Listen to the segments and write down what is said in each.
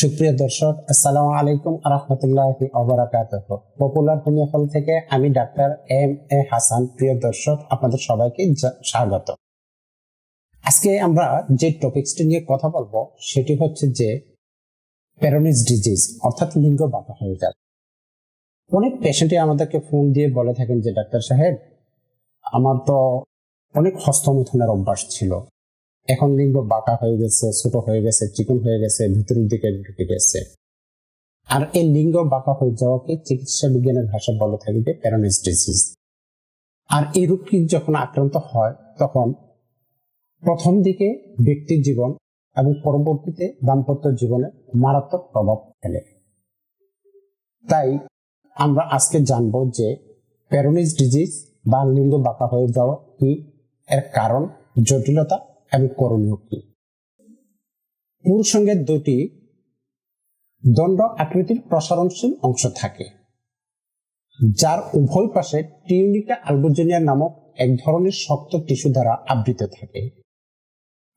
সুপ্রিয় দর্শক, আসসালামু আলাইকুম আরহামতুল্লাহ অবরাকাত পপুলার হোমিওপ্যাল থেকে আমি ডাক্তার এম এ হাসান। প্রিয় দর্শক, আপনাদের সবাইকে স্বাগত। আজকে আমরা যে টপিকসটি নিয়ে কথা বলব, সেটি হচ্ছে যে প্যারোনিস ডিজিজ অর্থাৎ লিঙ্গ বাঁকা হয়ে যায় অনেক পেশেন্টই আমাদেরকে ফোন দিয়ে বলে থাকেন যে, ডাক্তার সাহেব, আমার তো অনেক হস্তমৈথুনের অভ্যাস ছিল। এখন লিঙ্গ বাঁকা হয়ে গেছে, ছোট হয়ে গেছে, চিকন হয়ে গেছে, ভিতরের দিকে ঢুকে গেছে আর এই লিঙ্গ বাঁকা হয়ে যাওয়াকে চিকিৎসা বিজ্ঞানের ভাষা বলে থাকবে প্যারানিস ডিজিজ আর এই রোগটি যখন আক্রান্ত হয়, তখন প্রথম দিকে ব্যক্তির জীবন এবং পরবর্তীতে দাম্পত্য জীবনে মারাত্মক প্রভাব ফেলে। তাই আমরা আজকে জানব যে প্যারোনিস ডিজিজ বা লিঙ্গ বাঁকা হয়ে যাওয়া কি এর কারণ, জটিলতা এবং করণীয় কি? পুরুষঙ্গের দুটি দণ্ড আকৃতির প্রসারণশীল অংশ থাকে, যার উভয় পাশে টিউনিকা আলবোজেনিয়া নামক এক ধরনের শক্ত টিস্যু দ্বারা আবৃত থাকে।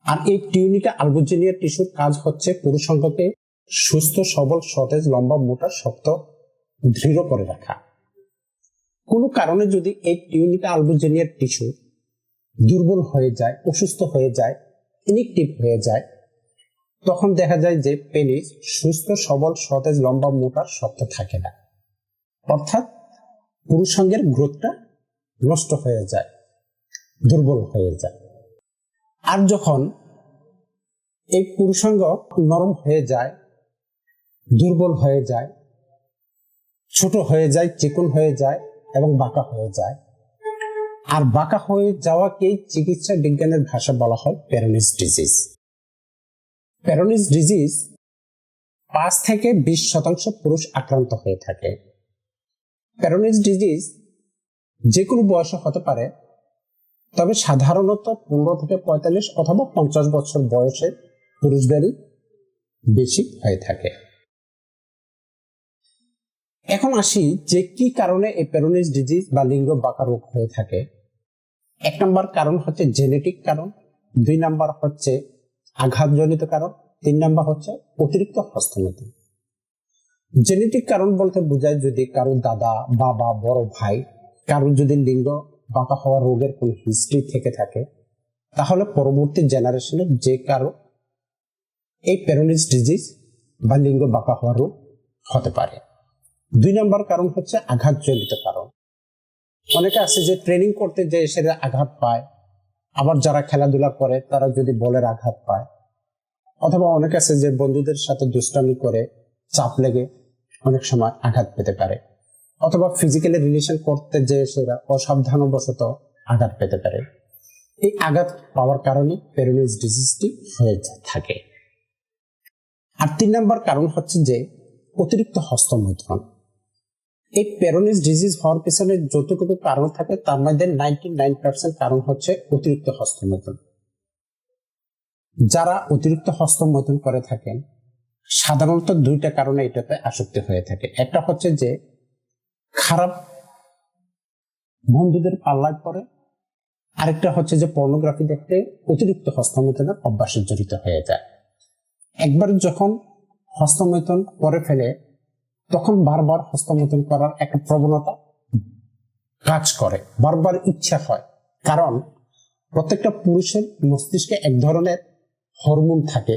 আর এই টিউনিকা আলবোজেনিয়া টিস্যুর কাজ হচ্ছে পুরুষঙ্গকে সুস্থ, সবল, সতেজ, লম্বা, মোটা, শক্ত, দৃঢ় করে রাখা। কোনো কারণে যদি এই টিউনিকা আলবোজেনিয়ার টিস্যু দুর্বল হয়ে যায়, অসুস্থ হয়ে যায় ইনিকটিভ হয়ে যায়, তখন দেখা যায় যে পেনিস সুস্থ, সবল, সতেজ, লম্বা, মোটা শক্ত থাকে না। অর্থাৎ পুরুষঙ্গের গ্রোথটা নষ্ট হয়ে যায়, দুর্বল হয়ে যায়। আর যখন এই পুরুষাঙ্গ নরম হয়ে যায়, দুর্বল হয়ে যায়, ছোট হয়ে যায়, চিকন হয়ে যায় এবং বাঁকা হয়ে যায় আর বাঁকা হয়ে যাওয়াকেই চিকিৎসা বিজ্ঞানের ভাষা বলা হয় প্যারোনিস ডিজিজ প্যারোনিস ডিজিজ পাঁচ থেকে বিশ শতাংশ পুরুষ আক্রান্ত হয়ে থাকে। প্যারোনিস ডিজিজ যে কোনো বয়সে হতে পারে, তবে সাধারণত পনেরো থেকে পঁয়তাল্লিশ অথবা পঞ্চাশ বছর বয়সে পুরুষদেরই বেশি হয়ে থাকে। এখন আসি যে কি কারণে এই প্যারোনিস ডিজিজ বা লিঙ্গ বাঁকা রোগ হয়ে থাকে। এক নম্বর কারণ হচ্ছে জেনেটিক কারণ, দুই নাম্বার হচ্ছে আঘাতজনিত কারণ, তিন নাম্বার হচ্ছে অতিরিক্ত হস্তমতি জেনেটিক কারণ বলতে বোঝায় যদি কারও দাদা, বাবা, বড় ভাই, কারোর যদি লিঙ্গ বাঁকা হওয়া রোগের কোন হিস্ট্রি থেকে থাকে, তাহলে পরবর্তী জেনারেশনে যে কারও এই প্যারোনিস ডিজিজ বা লিঙ্গ বাঁকা হওয়া রোগ হতে পারে। দুই নম্বর কারণ হচ্ছে আঘাতজনিত কারণ। অনেকে আছে যে ট্রেনিং করতে যে এসে আঘাত পায়। আবার যারা খেলাধুলা করে, তারা যদি বলের আঘাত পায়। অথবা অনেকে আছে যে বন্ধুদের সাথে দুষ্টামি করে, চাপ লেগে অনেক সময় আঘাত পেতে পারে। অথবা ফিজিক্যালি রিলেশন করতে যে সেরা অসাবধানবশত আঘাত পেতে পারে। এই আঘাত পাওয়ার কারণে পেরোনিস ডিজিজটি হয়ে থাকে। আর তিন নম্বর কারণ হচ্ছে যে অতিরিক্ত হস্তমৈথুন। এই প্যারোনিস ডিজিজ হওয়ার পিছনে যতটুকু কারণ থাকে, তার মধ্যে নাইনটি নাইন পার্সেন্ট কারণ হচ্ছে অতিরিক্ত হস্তমৈথুন। যারা অতিরিক্ত হস্তমৈথুন করে থাকেন, সাধারণত দুইটা কারণে এটাতে আসক্তি হয়ে থাকে। একটা হচ্ছে যে, খারাপ বন্ধুদের পাল্লায় পড়ে। আরেকটা হচ্ছে যে পর্নোগ্রাফি দেখতে অতিরিক্ত হস্তমৈথুনের অভ্যাসে জড়িত হয়ে যায়। একবার যখন হস্তমৈথুন করে ফেলে তখন বারবার হস্তমৈথুন করার একটা প্রবণতা কাজ করে, বারবার ইচ্ছা হয়। কারণ প্রত্যেকটা পুরুষের মস্তিষ্কে এক ধরনের হরমোন থাকে।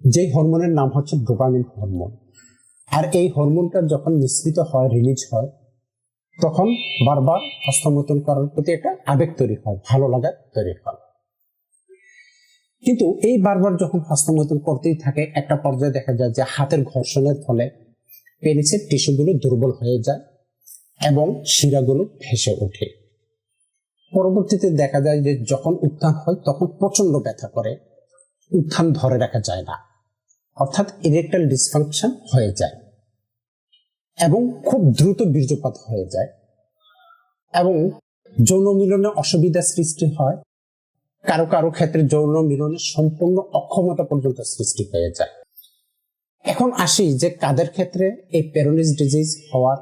যে হরমোনের নাম হচ্ছে ডোপামিন হরমোন আর এই হরমোনটা যখন মিশ্রিত হয় রিলিজ হয়, তখন বারবার হস্তমৈথুন করার প্রতি একটা আবেগ তৈরি হয়, ভালো লাগা তৈরি হয়। কিন্তু এই বারবার যখন হস্তমৈথুন করতেই থাকে, একটা পর্যায়ে দেখা যায় যে হাতের ঘর্ষণের ফলে পেনিসের টিস্যুগুলো দুর্বল হয়ে যায় এবং শিরাগুলো ভেসে ওঠে। পরবর্তীতে দেখা যায় যে যখন উত্থান হয়, তখন প্রচণ্ড ব্যথা করে। উত্থান ধরে রাখা যায় না। অর্থাৎ ইরেকটাল ডিসফাংশন হয়ে যায় এবং খুব দ্রুত বীর্যপাত হয়ে যায় এবং যৌন মিলনে অসুবিধা সৃষ্টি হয়। কারও কারও ক্ষেত্রে যৌন মিলনের সম্পূর্ণ অক্ষমতা পর্যন্ত সৃষ্টি হয়ে যায়। এখন আসি যে কাদের ক্ষেত্রে এই প্যারোনিস ডিজিজ হওয়ার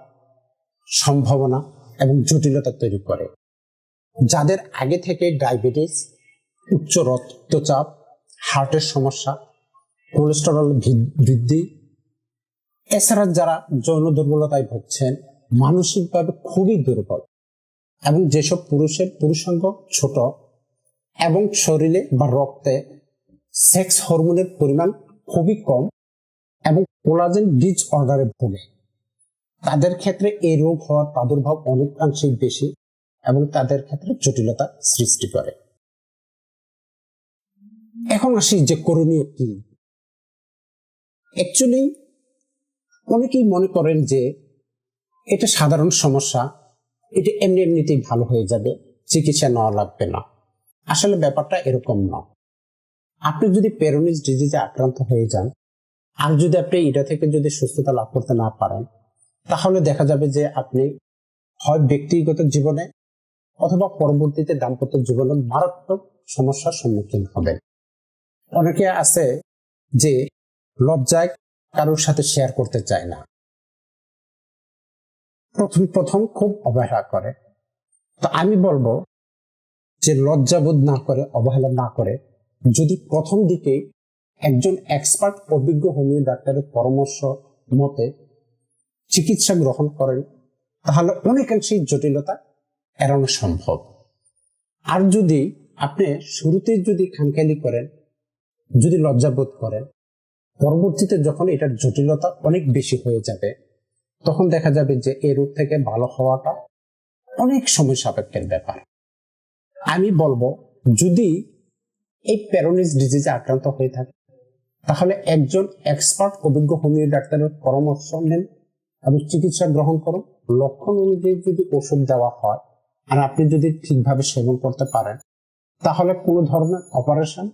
সম্ভাবনা এবং জটিলতা তৈরি করে। যাদের আগে থেকে ডায়াবেটিস, উচ্চ রক্তচাপ, হার্টের সমস্যা, কোলেস্টেরল বৃদ্ধি, এছাড়া যারা যৌন দুর্বলতায় ভুগছেন, মানসিকভাবে খুবই দুর্বল। এবং যেসব পুরুষের, পুরুষাঙ্গ, ছোট এবং শরীরে বা রক্তে সেক্স হরমোনের পরিমাণ খুবই কম এবং কোলাজেন ডিজ অর্ডারে ভোগে। তাদের ক্ষেত্রে এই রোগ হওয়ার প্রাদুর্ভাব অনেকাংশেই বেশি এবং তাদের ক্ষেত্রে জটিলতা সৃষ্টি করে। এখন আসি যে করণীয় কি। অ্যাকচুয়ালি অনেকেই মনে করেন যে এটা সাধারণ সমস্যা, এটা এমনি এমনিতেই ভালো হয়ে যাবে, চিকিৎসা নেওয়া লাগবে না। আসলে ব্যাপারটা এরকম না আপনি যদি পেরোনিস ডিজিজে আক্রান্ত হয়ে যান, আর যদি আপনি এটা থেকে যদি সুস্থতা লাভ করতে না পারেন, তাহলে দেখা যাবে যে আপনি হয় ব্যক্তিগত জীবনে অথবা পরবর্তীতে দাম্পত্য জীবনে মারাত্মক সমস্যার সম্মুখীন হবেন। অনেকে আছে যে লজ্জায় কারোর সাথে শেয়ার করতে চায় না। প্রথম প্রথম খুব অবহেলা করে। তো আমি বলব যে লজ্জাবোধ না করে, অবহেলা না করে, যদি প্রথম দিকে একজন এক্সপার্ট অভিজ্ঞ হোমিও ডাক্তারের পরামর্শ মতে চিকিৎসা গ্রহণ করেন, তাহলে অনেকাংশেই জটিলতা এড়ানো সম্ভব। আর যদি আপনি শুরুতেই যদি খানখালি করেন, যদি লজ্জাবোধ করেন, পরবর্তীতে যখন এটার জটিলতা অনেক বেশি হয়ে যাবে, তখন দেখা যাবে যে এই রোগ থেকে ভালো হওয়াটা অনেক সময় সাপেক্ষের ব্যাপার। আমি বলব, যদি এই প্যারোনিস ডিজিজে আক্রান্ত হয়ে থাকে, তাহলে একজন এক্সপার্ট অভিজ্ঞ হোমিও ডাক্তারের পরামর্শ নেন এবং চিকিৎসা গ্রহণ করুন। লক্ষণ অনুযায়ী যদি ওষুধ দেওয়া হয় আর আপনি যদি ঠিকভাবে সেবন করতে পারেন, তাহলে কোনো ধরনের অপারেশন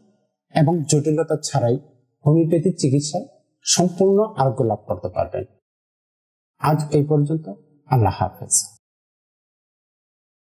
এবং জটিলতা ছাড়াই হোমিওপ্যাথি চিকিৎসায় সম্পূর্ণ আরোগ্য লাভ করতে পারবেন। আজ এই পর্যন্ত, আল্লাহ হাফেজ।